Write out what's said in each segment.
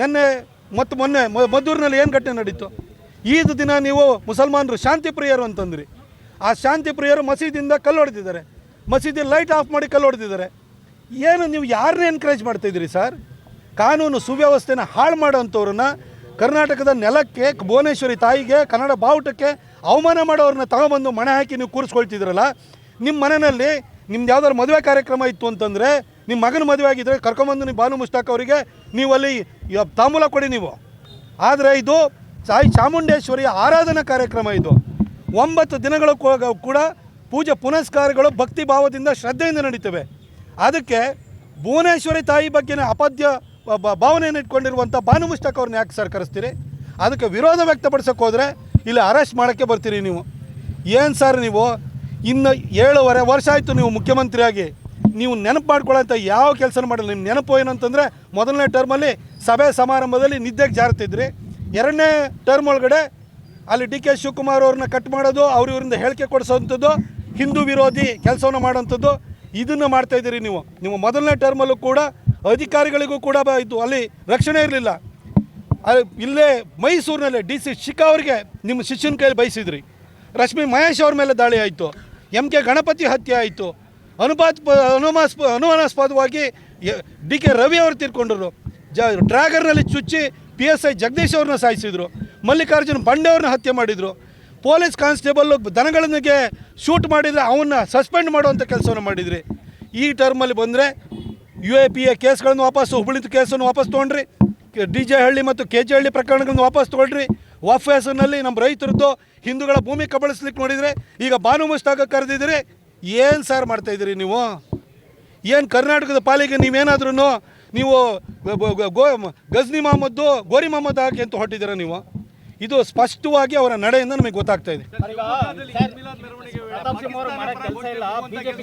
ನಿನ್ನೆ ಮತ್ತು ಮೊನ್ನೆ ಮದ್ದೂರಿನಲ್ಲಿ ಏನು ಘಟನೆ ನಡೀತು? ಈದ್ ದಿನ ನೀವು ಮುಸಲ್ಮಾನರು ಶಾಂತಿ ಪ್ರಿಯರು ಅಂತಂದ್ರಿ. ಆ ಶಾಂತಿ ಪ್ರಿಯರು ಮಸೀದಿಯಿಂದ ಕಲ್ಲು ಹೊಡೆದಿದ್ದಾರೆ. ಮಸೀದಿ ಲೈಟ್ ಆಫ್ ಮಾಡಿ ಕಲ್ಲು ಹೊಡೆದಿದ್ದಾರೆ. ಏನು ನೀವು ಯಾರನ್ನೇ ಎನ್ಕರೇಜ್ ಮಾಡ್ತಾ ಇದ್ದೀರಿ ಸರ್? ಕಾನೂನು ಸುವ್ಯವಸ್ಥೆನ ಹಾಳು ಮಾಡೋವಂಥವ್ರನ್ನ ಕರ್ನಾಟಕದ ನೆಲಕ್ಕೆ, ಭುವನೇಶ್ವರಿ ತಾಯಿಗೆ, ಕನ್ನಡ ಬಾವುಟಕ್ಕೆ ಅವಮಾನ ಮಾಡೋರನ್ನ ತಗೊಬಂದು ಮಣೆ ಹಾಕಿ ನೀವು ಕೂರಿಸ್ಕೊಳ್ತಿದ್ರಲ್ಲ ನಿಮ್ಮ ಮನೆಯಲ್ಲಿ ನಿಮ್ದು ಯಾವ್ದಾದ್ರು ಮದುವೆ ಕಾರ್ಯಕ್ರಮ ಇತ್ತು ಅಂತಂದರೆ ನಿಮ್ಮ ಮಗನ ಮದುವೆ ಆಗಿದ್ದರೆ ಕರ್ಕೊಂಬಂದು ನೀವು ಭಾನು ಮುಷ್ತಾಕ್ ಅವರಿಗೆ ನೀವು ಅಲ್ಲಿ ತಾಮೂಲ ಕೊಡಿ ನೀವು. ಆದರೆ ಇದು ಸಾಯಿ ಚಾಮುಂಡೇಶ್ವರಿಯ ಆರಾಧನಾ ಕಾರ್ಯಕ್ರಮ ಇದು. ಒಂಬತ್ತು ದಿನಗಳು ಕೂಡ ಪೂಜೆ ಪುನಸ್ಕಾರಗಳು ಭಕ್ತಿ ಭಾವದಿಂದ ಶ್ರದ್ಧೆಯಿಂದ ನಡೀತವೆ. ಅದಕ್ಕೆ ಭುವನೇಶ್ವರಿ ತಾಯಿ ಬಗ್ಗೆ ಅಪದ್ಯ ಭಾವನೆಯನ್ನು ಇಟ್ಕೊಂಡಿರುವಂಥ ಭಾನು ಮುಷ್ತಾಕ್ ಅವ್ರನ್ನ ಯಾಕೆ ಸರ್ ಕರೆಸ್ತೀರಿ ಅದಕ್ಕೆ ವಿರೋಧ ವ್ಯಕ್ತಪಡಿಸೋಕೆ ಹೋದರೆ ಇಲ್ಲಿ ಅರೆಸ್ಟ್ ಮಾಡೋಕ್ಕೆ ಬರ್ತೀರಿ ನೀವು. ಏನು ಸರ್ ನೀವು? ಇನ್ನು ಏಳುವರೆ ವರ್ಷ ಆಯಿತು ನೀವು ಮುಖ್ಯಮಂತ್ರಿಯಾಗಿ. ನೀವು ನೆನಪು ಮಾಡ್ಕೊಳ್ಳೋಂಥ ಯಾವ ಕೆಲಸ ಮಾಡಿಲ್ಲ. ನಿಮ್ಮ ನೆನಪು ಏನಂತಂದರೆ ಮೊದಲನೇ ಟರ್ಮಲ್ಲಿ ಸಭೆ ಸಮಾರಂಭದಲ್ಲಿ ನಿದ್ದೆಗೆ ಜಾರುತ್ತಿದ್ರಿ. ಎರಡನೇ ಟರ್ಮ್ ಒಳಗಡೆ ಅಲ್ಲಿ ಡಿ ಕೆ ಶಿವಕುಮಾರ್ ಅವ್ರನ್ನ ಕಟ್ ಮಾಡೋದು, ಅವ್ರ ಇವರಿಂದ ಹೇಳಿಕೆ ಕೊಡಿಸೋವಂಥದ್ದು, ಹಿಂದೂ ವಿರೋಧಿ ಕೆಲಸವನ್ನು ಮಾಡೋವಂಥದ್ದು, ಇದನ್ನು ಮಾಡ್ತಾ ಇದ್ದೀರಿ ನೀವು. ನೀವು ಮೊದಲನೇ ಟರ್ಮಲ್ಲೂ ಕೂಡ ಅಧಿಕಾರಿಗಳಿಗೂ ಕೂಡ ಇದು ಅಲ್ಲಿ ರಕ್ಷಣೆ ಇರಲಿಲ್ಲ. ಅಲ್ಲಿ ಇಲ್ಲೇ ಮೈಸೂರಿನಲ್ಲೇ ಡಿ ಸಿ ಶಿಖಾ ಅವರಿಗೆ ನಿಮ್ಮ ಶಿಷ್ಯನ ಕೈಯಲ್ಲಿ ಬಯಸಿದ್ರಿ. ರಶ್ಮಿ ಮಹೇಶ್ ಅವ್ರ ಮೇಲೆ ದಾಳಿ ಆಯಿತು. ಎಂ ಕೆ ಗಣಪತಿ ಹತ್ಯೆ ಆಯಿತು. ಅನುಪಾತ ಅನುಮಾಸ್ಪ ಅನುಮಾನಾಸ್ಪದವಾಗಿ ಡಿ ಕೆ ರವಿ ಅವರು ತೀರ್ಕೊಂಡ್ರು. ಜ ಡ್ರ್ಯಾಗರ್ನಲ್ಲಿ ಚುಚ್ಚಿ ಪಿ ಎಸ್ ಐ ಜಗದೀಶ್ ಅವ್ರನ್ನ ಸಾಯಿಸಿದ್ರು. ಮಲ್ಲಿಕಾರ್ಜುನ್ ಬಂಡೆ ಅವ್ರನ್ನ ಹತ್ಯೆ ಮಾಡಿದರು. ಪೊಲೀಸ್ ಕಾನ್ಸ್ಟೇಬಲ್ಲು ದನಗಳಿಗೆ ಶೂಟ್ ಮಾಡಿದರೆ ಅವನ್ನ ಸಸ್ಪೆಂಡ್ ಮಾಡುವಂಥ ಕೆಲಸವನ್ನು ಮಾಡಿದ್ರಿ. ಈ ಟರ್ಮಲ್ಲಿ ಬಂದರೆ ಯು ಎ ಪಿ ಎ ಕೇಸ್ಗಳನ್ನು ವಾಪಸ್ಸು ಹುಬ್ಬಳ್ಳಿ ಕೇಸನ್ನು ವಾಪಸ್ ತೊಗೊಂಡ್ರಿ. ಡಿ ಜೆ ಹಳ್ಳಿ ಮತ್ತು ಕೆ ಜೆ ಹಳ್ಳಿ ಪ್ರಕರಣಗಳನ್ನು ವಾಪಸ್ ತೊಗೊಳ್ರಿ. ವಫ್ ಹೆಸರಿನಲ್ಲಿ ನಮ್ಮ ರೈತರದ್ದು ಹಿಂದೂಗಳ ಭೂಮಿ ಕಬಳಿಸ್ಲಿಕ್ಕೆ ನೋಡಿದರೆ ಈಗ ಬಾನು ಕರೆದಿದ್ದೀರಿ. ಏನು ಸರ್ ಮಾಡ್ತಾಯಿದ್ದೀರಿ ನೀವು? ಏನು ಕರ್ನಾಟಕದ ಪಾಲಿಗೆ ನೀವೇನಾದ್ರೂ ನೀವು ಗ- ಗಜ್ನಿ ಮೊಹಮ್ಮದ್ದು ಗೋರಿ ಮೊಹಮ್ಮದ್ ಹಾಕಿ ಅಂತ ಹೊಟ್ಟಿದ್ದೀರ ನೀವು? ಇದು ಸ್ಪಷ್ಟವಾಗಿ ಅವರ ನಡೆಯಿಂದ ನಮಗೆ ಗೊತ್ತಾಗ್ತಾ ಇದೆ. ಪ್ರತಾಪ್ ಸಿಂಹ ಅವರು ಮಾಡೋ ಕೆಲಸ ಇಲ್ಲ. ಬಿಜೆಪಿ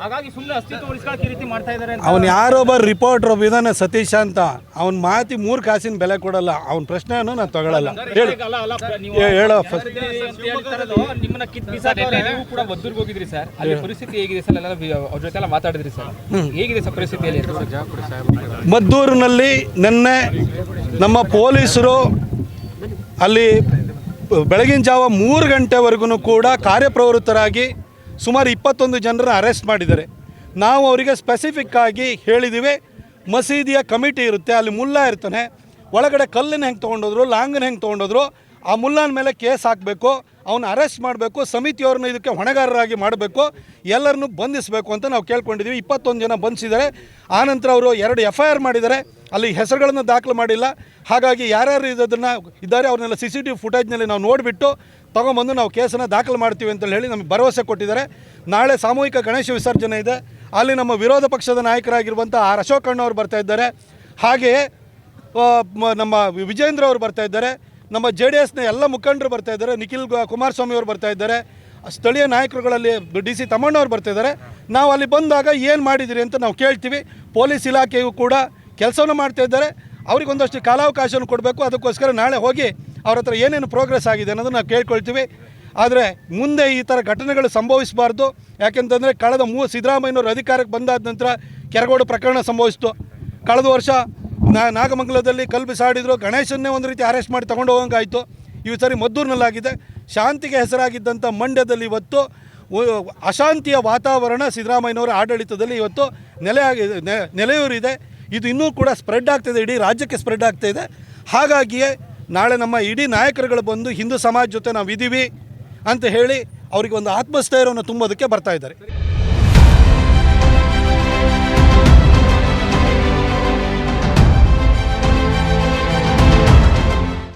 ಹಾಗಾಗಿ ಸುಮ್ಮನೆ ಅಸ್ತಿತ್ವ ಉಳಿಸ್ಕೊಳಕ್ಕೆ ಈ ರೀತಿ ಮಾಡ್ತಾ ಇದ್ದಾರೆ ಅಂತ ಅವನು ಯಾರೊಬ್ಬ ರಿಪೋರ್ಟರ್ ಒಬ್ಬ ಇದಾನೆ ಸತೀಶ್ ಅಂತ. ಅವ್ನ ಮಾತಿ ಮೂರು ಕಾಸಿನ ಬೆಲೆ ಕೊಡಲ್ಲ. ಅವ್ನ ಪ್ರಶ್ನೆಯನ್ನು ನಾನು ತಗೊಳ್ಳಲ್ಲ ಹೇಳಿ. ಹೇಳೋ ಫಸ್ಟ್. ಅಂತ ಹೇಳ್ತಾ ನಿಮ್ಮನ್ನ ಕಿತ್ ಬಿಸಾಕವ್ರೆ. ನೀವು ಕೂಡ ಮದ್ದೂರ್ಗೆ ಹೋಗಿದ್ರಿ ಸರ್. ಅಲ್ಲಿ ಪರಿಸ್ಥಿತಿ ಹೇಗಿದೆ ಸರ್? ಎಲ್ಲ ಅವ್ರ ಜೊತೆ ಎಲ್ಲ ಮಾತಾಡಿದ್ರಿ ಸರ್. ಹೇಗಿದೆ ಸರ್ ಪರಿಸ್ಥಿತಿಯಲ್ಲಿ? ಮದ್ದೂರಿನಲ್ಲಿ ನಿನ್ನೆ ನಮ್ಮ ಪೊಲೀಸರು ಅಲ್ಲಿ ಬೆಳಗಿನ ಜಾವ ಮೂರು ಗಂಟೆವರೆಗೂ ಕೂಡ ಕಾರ್ಯಪ್ರವೃತ್ತರಾಗಿ ಸುಮಾರು ಇಪ್ಪತ್ತೊಂದು ಜನರನ್ನು ಅರೆಸ್ಟ್ ಮಾಡಿದ್ದಾರೆ. ನಾವು ಅವರಿಗೆ ಸ್ಪೆಸಿಫಿಕ್ ಆಗಿ ಹೇಳಿದ್ದೀವಿ ಮಸೀದಿಯ ಕಮಿಟಿ ಇರುತ್ತೆ, ಅಲ್ಲಿ ಮುಲ್ಲಾ ಇರ್ತಾನೆ. ಒಳಗಡೆ ಕಲ್ಲನ್ನು ಹೆಂಗೆ ತೊಗೊಂಡೋದ್ರು, ಲಾಂಗನ್ನು ಹೆಂಗೆ ತೊಗೊಂಡೋದ್ರು, ಆ ಮುಲ್ಲಾನ ಮೇಲೆ ಕೇಸ್ ಹಾಕಬೇಕು ಅವನ್ನ ಅರೆಸ್ಟ್ ಮಾಡಬೇಕು, ಸಮಿತಿಯವ್ರನ್ನ ಇದಕ್ಕೆ ಹೊಣೆಗಾರರಾಗಿ ಮಾಡಬೇಕು, ಎಲ್ಲರನ್ನೂ ಬಂಧಿಸಬೇಕು ಅಂತ ನಾವು ಕೇಳ್ಕೊಂಡಿದ್ದೀವಿ ಇಪ್ಪತ್ತೊಂದು ಜನ ಬಂಧಿಸಿದ್ದಾರೆ. ಆನಂತರ ಅವರು ಎರಡು ಎಫ್ ಐ ಆರ್ ಮಾಡಿದ್ದಾರೆ. ಅಲ್ಲಿ ಹೆಸರುಗಳನ್ನು ದಾಖಲು ಮಾಡಿಲ್ಲ. ಹಾಗಾಗಿ ಯಾರ್ಯಾರು ಇದನ್ನು ಇದ್ದಾರೆ ಅವ್ರನ್ನೆಲ್ಲ ಸಿ ಸಿ ಟಿ ವಿ ಫುಟೇಜ್ನಲ್ಲಿ ನಾವು ನೋಡಿಬಿಟ್ಟು ತೊಗೊಂಬಂದು ನಾವು ಕೇಸನ್ನು ದಾಖಲು ಮಾಡ್ತೀವಿ ಅಂತ ಹೇಳಿ ನಮಗೆ ಭರವಸೆ ಕೊಟ್ಟಿದ್ದಾರೆ. ನಾಳೆ ಸಾಮೂಹಿಕ ಗಣೇಶ ವಿಸರ್ಜನೆ ಇದೆ. ಅಲ್ಲಿ ನಮ್ಮ ವಿರೋಧ ಪಕ್ಷದ ನಾಯಕರಾಗಿರುವಂಥ ಆರ್ ಅಶೋಕ್ ಅಣ್ಣವ್ರು ಬರ್ತಾ ಇದ್ದಾರೆ. ಹಾಗೆಯೇ ನಮ್ಮ ವಿಜೇಂದ್ರ ಅವರು ಬರ್ತಾ ಇದ್ದಾರೆ. ನಮ್ಮ ಜೆ ಡಿ ಎಸ್ನ ಎಲ್ಲ ಮುಖಂಡರು ಬರ್ತಾ ಇದ್ದಾರೆ. ನಿಖಿಲ್ ಕುಮಾರಸ್ವಾಮಿ ಅವರು ಬರ್ತಾ ಇದ್ದಾರೆ. ಸ್ಥಳೀಯ ನಾಯಕರುಗಳಲ್ಲಿ ಡಿ ಸಿ ತಮ್ಮಣ್ಣವ್ರು ಬರ್ತಾ ಇದ್ದಾರೆ. ನಾವು ಅಲ್ಲಿ ಬಂದಾಗ ಏನು ಮಾಡಿದಿರಿ ಅಂತ ನಾವು ಕೇಳ್ತೀವಿ. ಪೊಲೀಸ್ ಇಲಾಖೆಯು ಕೂಡ ಕೆಲಸವನ್ನು ಮಾಡ್ತಾ ಇದ್ದಾರೆ. ಅವ್ರಿಗೆ ಒಂದಷ್ಟು ಕಾಲಾವಕಾಶವನ್ನು ಕೊಡಬೇಕು. ಅದಕ್ಕೋಸ್ಕರ ನಾಳೆ ಹೋಗಿ ಅವ್ರ ಹತ್ರ ಏನೇನು ಪ್ರೋಗ್ರೆಸ್ ಆಗಿದೆ ಅನ್ನೋದನ್ನು ನಾವು ಕೇಳ್ಕೊಳ್ತೀವಿ. ಆದರೆ ಮುಂದೆ ಈ ಥರ ಘಟನೆಗಳು ಸಂಭವಿಸಬಾರ್ದು. ಯಾಕೆಂತಂದರೆ ಕಳೆದ ಮೂ, ಸಿದ್ದರಾಮಯ್ಯನವರು ಅಧಿಕಾರಕ್ಕೆ ಬಂದಾದ ನಂತರ ಕೆರಗೋಡು ಪ್ರಕರಣ ಸಂಭವಿಸಿತು. ಕಳೆದ ವರ್ಷ ನಾಗಮಂಗಲದಲ್ಲಿ ಕಲ್ಲು ಬಿಸಾಡಿದ್ರು ಗಣೇಶನ್ನೇ ಒಂದು ರೀತಿ ಅರೆಸ್ಟ್ ಮಾಡಿ ತಗೊಂಡು ಹೋಗಂಗಾಯಿತು. ಇವು ಸರಿ ಮದ್ದೂರಿನಲ್ಲಾಗಿದೆ. ಶಾಂತಿಗೆ ಹೆಸರಾಗಿದ್ದಂಥ ಮಂಡ್ಯದಲ್ಲಿ ಇವತ್ತು ಅಶಾಂತಿಯ ವಾತಾವರಣ ಸಿದ್ದರಾಮಯ್ಯನವರ ಆಡಳಿತದಲ್ಲಿ ಇವತ್ತು ನೆಲೆ ಆಗಿದೆ ನೆ- ನೆಲೆಯೂರಿದೆ. ಇದು ಇನ್ನೂ ಕೂಡ ಸ್ಪ್ರೆಡ್ ಆಗ್ತಿದೆ, ಇಡೀ ರಾಜ್ಯಕ್ಕೆ ಸ್ಪ್ರೆಡ್ ಆಗ್ತಾಯಿದೆ ಹಾಗಾಗಿಯೇ ನಾಳೆ ನಮ್ಮ ಇಡೀ ನಾಯಕರುಗಳು ಬಂದು ಹಿಂದೂ ಸಮಾಜ ಜೊತೆ ನಾವು ಇದ್ದೀವಿ ಅಂತ ಹೇಳಿ ಅವರಿಗೆ ಒಂದು ಆತ್ಮಸ್ಥೈರ್ಯವನ್ನು ತುಂಬೋದಕ್ಕೆ ಬರ್ತಾ ಇದ್ದಾರೆ.